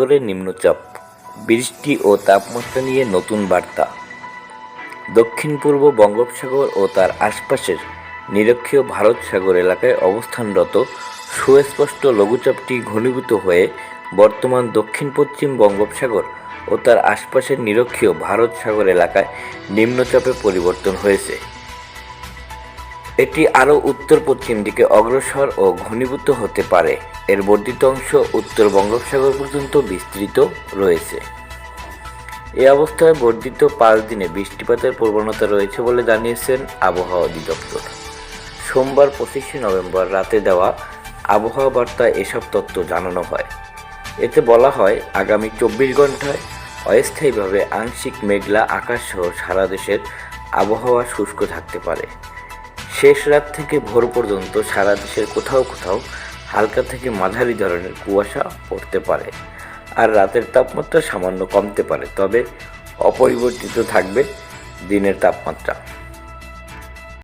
সাগরে নিম্নচাপ, বৃষ্টি ও তাপমাত্রা নিয়ে নতুন বার্তা। দক্ষিণ পূর্ব বঙ্গোপসাগর ও তার আশপাশের নিরক্ষীয় ভারত সাগর এলাকায় অবস্থানরত সুস্পষ্ট লঘুচাপটি ঘনীভূত হয়ে বর্তমান দক্ষিণ পশ্চিম বঙ্গোপসাগর ও তার আশপাশের নিরক্ষীয় ভারত সাগর এলাকায় নিম্নচাপে পরিবর্তন হয়েছে। এটি আরও উত্তর পশ্চিম দিকে অগ্রসর ও ঘনীভূত হতে পারে। এর বর্ধিত অংশ উত্তর বঙ্গোপসাগর পর্যন্ত বিস্তৃত রয়েছে। এ অবস্থায় বর্ধিত পাঁচ দিনে বৃষ্টিপাতের প্রবণতা রয়েছে বলে জানিয়েছেন আবহাওয়া অধিদপ্তর। সোমবার পঁচিশে নভেম্বর রাতে দেওয়া আবহাওয়া বার্তায় এসব তথ্য জানানো হয়। এতে বলা হয়, আগামী চব্বিশ ঘন্টায় অস্থায়ীভাবে আংশিক মেঘলা আকাশ সহ সারা দেশের আবহাওয়া শুষ্ক থাকতে পারে। শেষ রাত থেকে ভোর পর্যন্ত সারা দেশের কোথাও কোথাও হালকা থেকে মাঝারি ধরনের কুয়াশা পড়তে পারে আর রাতের তাপমাত্রা সামান্য কমতে পারে, তবে অপরিবর্তিত থাকবে দিনের তাপমাত্রা।